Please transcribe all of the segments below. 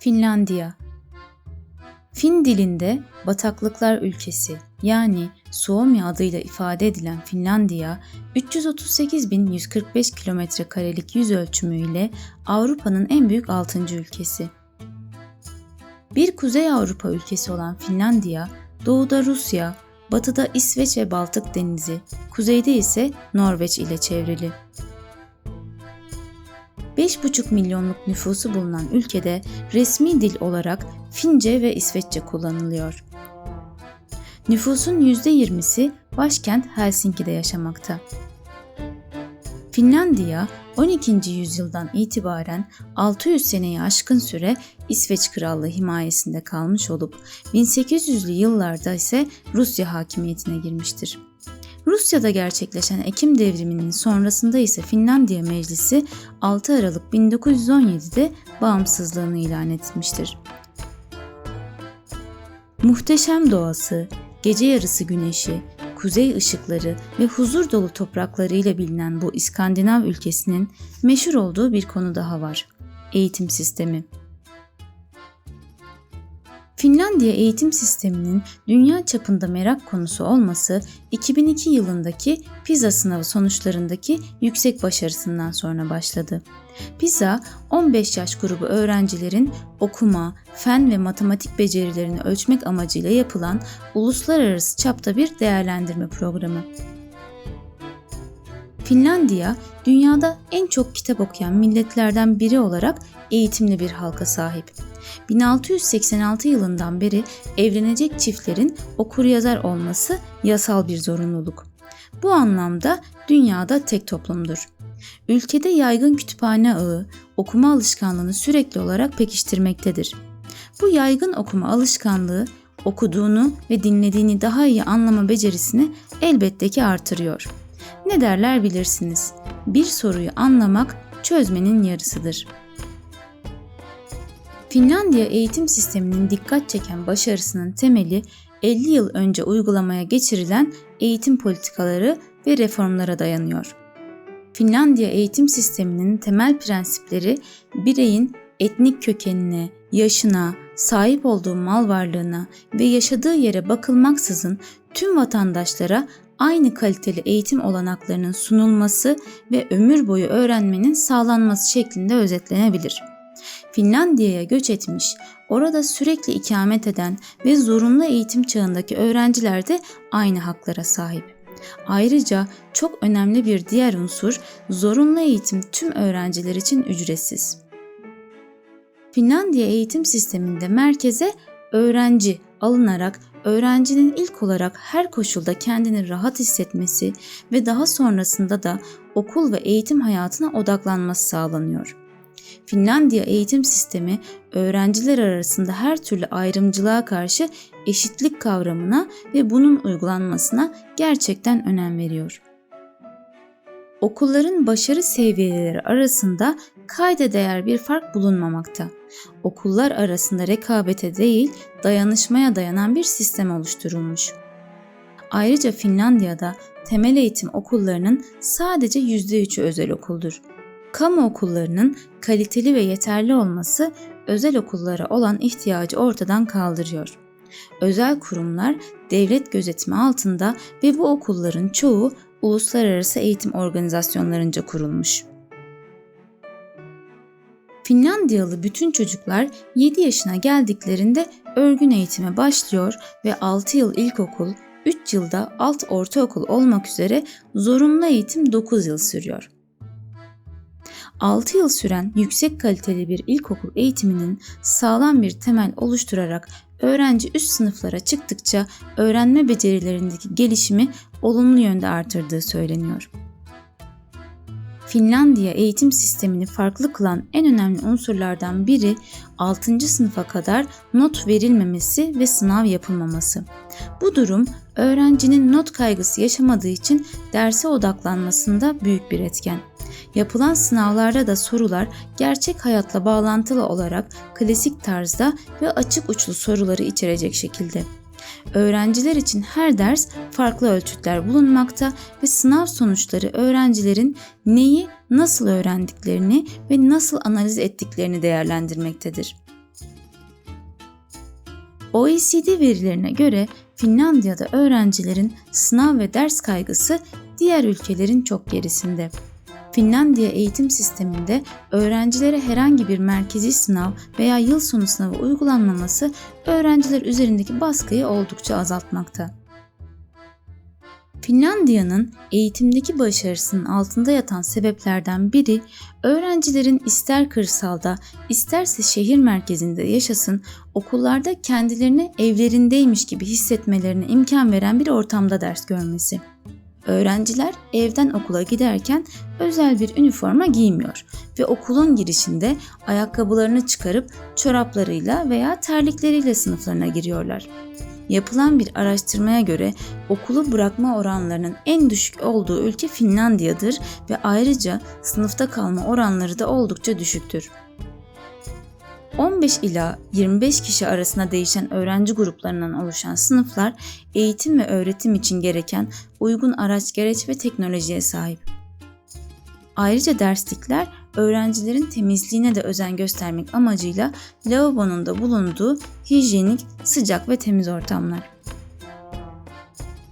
Finlandiya Fin dilinde bataklıklar ülkesi yani Suomi adıyla ifade edilen Finlandiya 338.145 kilometre karelik yüz ölçümüyle Avrupa'nın en büyük 6. ülkesi. Bir Kuzey Avrupa ülkesi olan Finlandiya, doğuda Rusya, batıda İsveç ve Baltık denizi, kuzeyde ise Norveç ile çevrili. 5,5 milyonluk nüfusu bulunan ülkede resmi dil olarak Fince ve İsveççe kullanılıyor. Nüfusun %20'si başkent Helsinki'de yaşamakta. Finlandiya 12. yüzyıldan itibaren 600 seneyi aşkın süre İsveç Krallığı himayesinde kalmış olup 1800'lü yıllarda ise Rusya hakimiyetine girmiştir. Rusya'da gerçekleşen Ekim devriminin sonrasında ise Finlandiya Meclisi 6 Aralık 1917'de bağımsızlığını ilan etmiştir. Muhteşem doğası, gece yarısı güneşi, kuzey ışıkları ve huzur dolu topraklarıyla bilinen bu İskandinav ülkesinin meşhur olduğu bir konu daha var. Eğitim sistemi. Finlandiya eğitim sisteminin dünya çapında merak konusu olması 2002 yılındaki PISA sınavı sonuçlarındaki yüksek başarısından sonra başladı. PISA, 15 yaş grubu öğrencilerin okuma, fen ve matematik becerilerini ölçmek amacıyla yapılan uluslararası çapta bir değerlendirme programı. Finlandiya, dünyada en çok kitap okuyan milletlerden biri olarak eğitimli bir halka sahip. 1686 yılından beri evlenecek çiftlerin okur-yazar olması yasal bir zorunluluk. Bu anlamda dünyada tek toplumdur. Ülkede yaygın kütüphane ağı okuma alışkanlığını sürekli olarak pekiştirmektedir. Bu yaygın okuma alışkanlığı okuduğunu ve dinlediğini daha iyi anlama becerisini elbette ki artırıyor. Ne derler bilirsiniz. Bir soruyu anlamak çözmenin yarısıdır. Finlandiya eğitim sisteminin dikkat çeken başarısının temeli 50 yıl önce uygulamaya geçirilen eğitim politikaları ve reformlara dayanıyor. Finlandiya eğitim sisteminin temel prensipleri bireyin etnik kökenine, yaşına, sahip olduğu mal varlığına ve yaşadığı yere bakılmaksızın tüm vatandaşlara aynı kaliteli eğitim olanaklarının sunulması ve ömür boyu öğrenmenin sağlanması şeklinde özetlenebilir. Finlandiya'ya göç etmiş, orada sürekli ikamet eden ve zorunlu eğitim çağındaki öğrenciler de aynı haklara sahip. Ayrıca çok önemli bir diğer unsur zorunlu eğitim tüm öğrenciler için ücretsiz. Finlandiya eğitim sisteminde merkeze öğrenci alınarak öğrencinin ilk olarak her koşulda kendini rahat hissetmesi ve daha sonrasında da okul ve eğitim hayatına odaklanması sağlanıyor. Finlandiya eğitim sistemi öğrenciler arasında her türlü ayrımcılığa karşı eşitlik kavramına ve bunun uygulanmasına gerçekten önem veriyor. Okulların başarı seviyeleri arasında kayda değer bir fark bulunmamakta. Okullar arasında rekabete değil, dayanışmaya dayanan bir sistem oluşturulmuş. Ayrıca Finlandiya'da temel eğitim okullarının sadece %3'ü özel okuldur. Kamu okullarının kaliteli ve yeterli olması özel okullara olan ihtiyacı ortadan kaldırıyor. Özel kurumlar devlet gözetimi altında ve bu okulların çoğu uluslararası eğitim organizasyonlarınca kurulmuş. Finlandiyalı bütün çocuklar 7 yaşına geldiklerinde örgün eğitime başlıyor ve 6 yıl ilkokul, 3 yılda alt ortaokul olmak üzere zorunlu eğitim 9 yıl sürüyor. 6 yıl süren yüksek kaliteli bir ilkokul eğitiminin sağlam bir temel oluşturarak öğrenci üst sınıflara çıktıkça öğrenme becerilerindeki gelişimi olumlu yönde artırdığı söyleniyor. Finlandiya eğitim sistemini farklı kılan en önemli unsurlardan biri 6. sınıfa kadar not verilmemesi ve sınav yapılmaması. Bu durum öğrencinin not kaygısı yaşamadığı için derse odaklanmasında büyük bir etken. Yapılan sınavlarda da sorular gerçek hayatla bağlantılı olarak klasik tarzda ve açık uçlu soruları içerecek şekilde. Öğrenciler için her ders farklı ölçütler bulunmakta ve sınav sonuçları öğrencilerin neyi nasıl öğrendiklerini ve nasıl analiz ettiklerini değerlendirmektedir. OECD verilerine göre Finlandiya'da öğrencilerin sınav ve ders kaygısı diğer ülkelerin çok gerisinde. Finlandiya eğitim sisteminde öğrencilere herhangi bir merkezi sınav veya yıl sonu sınavı uygulanmaması öğrenciler üzerindeki baskıyı oldukça azaltmakta. Finlandiya'nın eğitimdeki başarısının altında yatan sebeplerden biri öğrencilerin ister kırsalda isterse şehir merkezinde yaşasın okullarda kendilerini evlerindeymiş gibi hissetmelerine imkan veren bir ortamda ders görmesi. Öğrenciler evden okula giderken özel bir üniforma giymiyor ve okulun girişinde ayakkabılarını çıkarıp çoraplarıyla veya terlikleriyle sınıflarına giriyorlar. Yapılan bir araştırmaya göre okulu bırakma oranlarının en düşük olduğu ülke Finlandiya'dır ve ayrıca sınıfta kalma oranları da oldukça düşüktür. 15 ila 25 kişi arasında değişen öğrenci gruplarından oluşan sınıflar eğitim ve öğretim için gereken uygun araç gereç ve teknolojiye sahip. Ayrıca derslikler öğrencilerin temizliğine de özen göstermek amacıyla lavabonun da bulunduğu hijyenik, sıcak ve temiz ortamlar.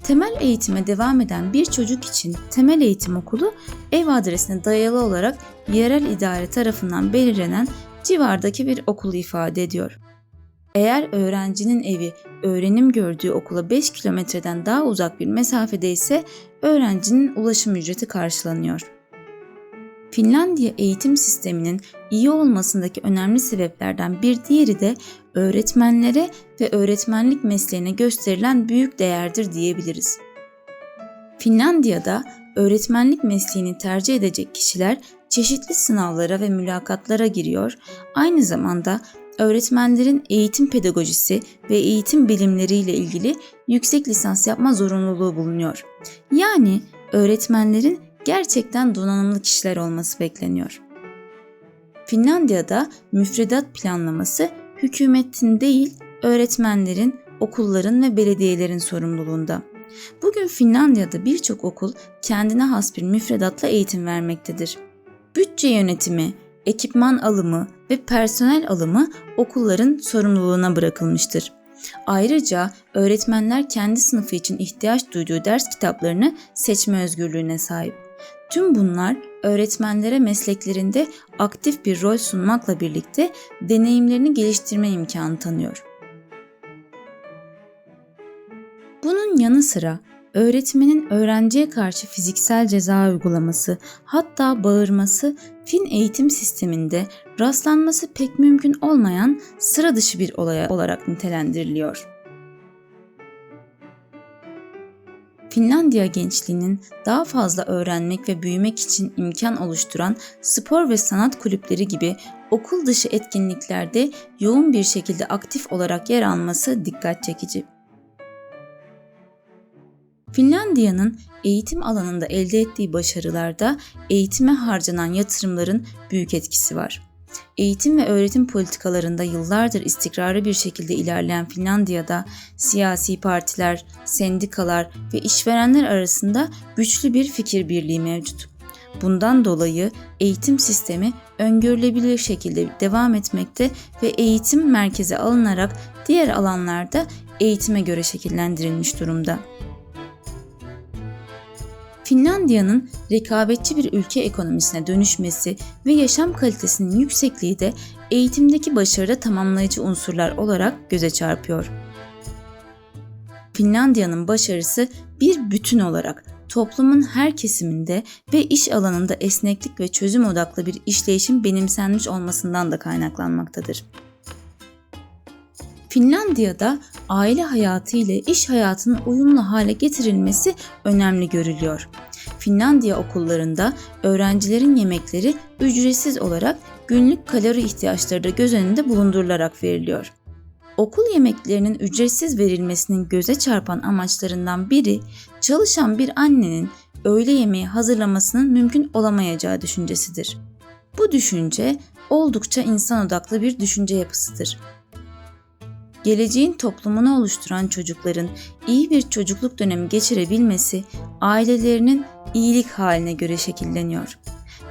Temel eğitime devam eden bir çocuk için temel eğitim okulu ev adresine dayalı olarak yerel idare tarafından belirlenen civardaki bir okulu ifade ediyor. Eğer öğrencinin evi öğrenim gördüğü okula 5 kilometreden daha uzak bir mesafede ise öğrencinin ulaşım ücreti karşılanıyor. Finlandiya eğitim sisteminin iyi olmasındaki önemli sebeplerden bir diğeri de öğretmenlere ve öğretmenlik mesleğine gösterilen büyük değerdir diyebiliriz. Finlandiya'da öğretmenlik mesleğini tercih edecek kişiler çeşitli sınavlara ve mülakatlara giriyor, aynı zamanda öğretmenlerin eğitim pedagojisi ve eğitim bilimleriyle ilgili yüksek lisans yapma zorunluluğu bulunuyor. Yani öğretmenlerin gerçekten donanımlı kişiler olması bekleniyor. Finlandiya'da müfredat planlaması hükümetin değil, öğretmenlerin, okulların ve belediyelerin sorumluluğunda. Bugün Finlandiya'da birçok okul kendine has bir müfredatla eğitim vermektedir. Bütçe yönetimi, ekipman alımı ve personel alımı okulların sorumluluğuna bırakılmıştır. Ayrıca öğretmenler kendi sınıfı için ihtiyaç duyduğu ders kitaplarını seçme özgürlüğüne sahip. Tüm bunlar öğretmenlere mesleklerinde aktif bir rol sunmakla birlikte deneyimlerini geliştirme imkanı tanıyor. Yanı sıra öğretmenin öğrenciye karşı fiziksel ceza uygulaması, hatta bağırması Fin eğitim sisteminde rastlanması pek mümkün olmayan sıra dışı bir olay olarak nitelendiriliyor. Finlandiya gençliğinin daha fazla öğrenmek ve büyümek için imkan oluşturan spor ve sanat kulüpleri gibi okul dışı etkinliklerde yoğun bir şekilde aktif olarak yer alması dikkat çekici. Finlandiya'nın eğitim alanında elde ettiği başarılarda eğitime harcanan yatırımların büyük etkisi var. Eğitim ve öğretim politikalarında yıllardır istikrarlı bir şekilde ilerleyen Finlandiya'da siyasi partiler, sendikalar ve işverenler arasında güçlü bir fikir birliği mevcut. Bundan dolayı eğitim sistemi öngörülebilir şekilde devam etmekte ve eğitim merkeze alınarak diğer alanlarda eğitime göre şekillendirilmiş durumda. Finlandiya'nın rekabetçi bir ülke ekonomisine dönüşmesi ve yaşam kalitesinin yüksekliği de eğitimdeki başarıda tamamlayıcı unsurlar olarak göze çarpıyor. Finlandiya'nın başarısı bir bütün olarak toplumun her kesiminde ve iş alanında esneklik ve çözüm odaklı bir işleyişin benimsenmiş olmasından da kaynaklanmaktadır. Finlandiya'da aile hayatı ile iş hayatının uyumlu hale getirilmesi önemli görülüyor. Finlandiya okullarında öğrencilerin yemekleri ücretsiz olarak günlük kalori ihtiyaçları da göz önünde bulundurularak veriliyor. Okul yemeklerinin ücretsiz verilmesinin göze çarpan amaçlarından biri çalışan bir annenin öğle yemeği hazırlamasının mümkün olamayacağı düşüncesidir. Bu düşünce oldukça insan odaklı bir düşünce yapısıdır geleceğin toplumunu oluşturan çocukların iyi bir çocukluk dönemi geçirebilmesi ailelerinin iyilik haline göre şekilleniyor.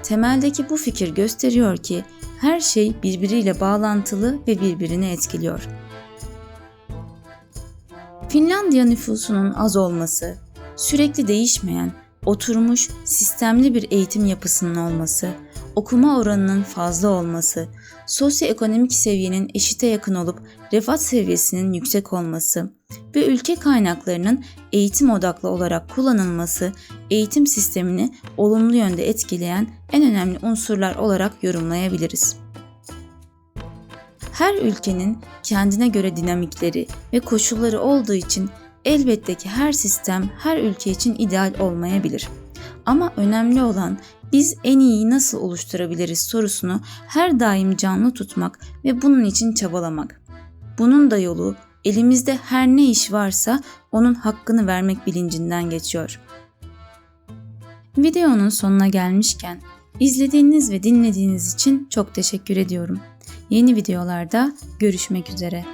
Temeldeki bu fikir gösteriyor ki her şey birbiriyle bağlantılı ve birbirini etkiliyor. Finlandiya nüfusunun az olması, sürekli değişmeyen, oturmuş, sistemli bir eğitim yapısının olması, okuma oranının fazla olması, sosyoekonomik seviyenin eşite yakın olup refah seviyesinin yüksek olması ve ülke kaynaklarının eğitim odaklı olarak kullanılması eğitim sistemini olumlu yönde etkileyen en önemli unsurlar olarak yorumlayabiliriz. Her ülkenin kendine göre dinamikleri ve koşulları olduğu için elbette ki her sistem her ülke için ideal olmayabilir. Ama önemli olan biz en iyiyi nasıl oluşturabiliriz sorusunu her daim canlı tutmak ve bunun için çabalamak. Bunun da yolu elimizde her ne iş varsa onun hakkını vermek bilincinden geçiyor. Videonun sonuna gelmişken izlediğiniz ve dinlediğiniz için çok teşekkür ediyorum. Yeni videolarda görüşmek üzere.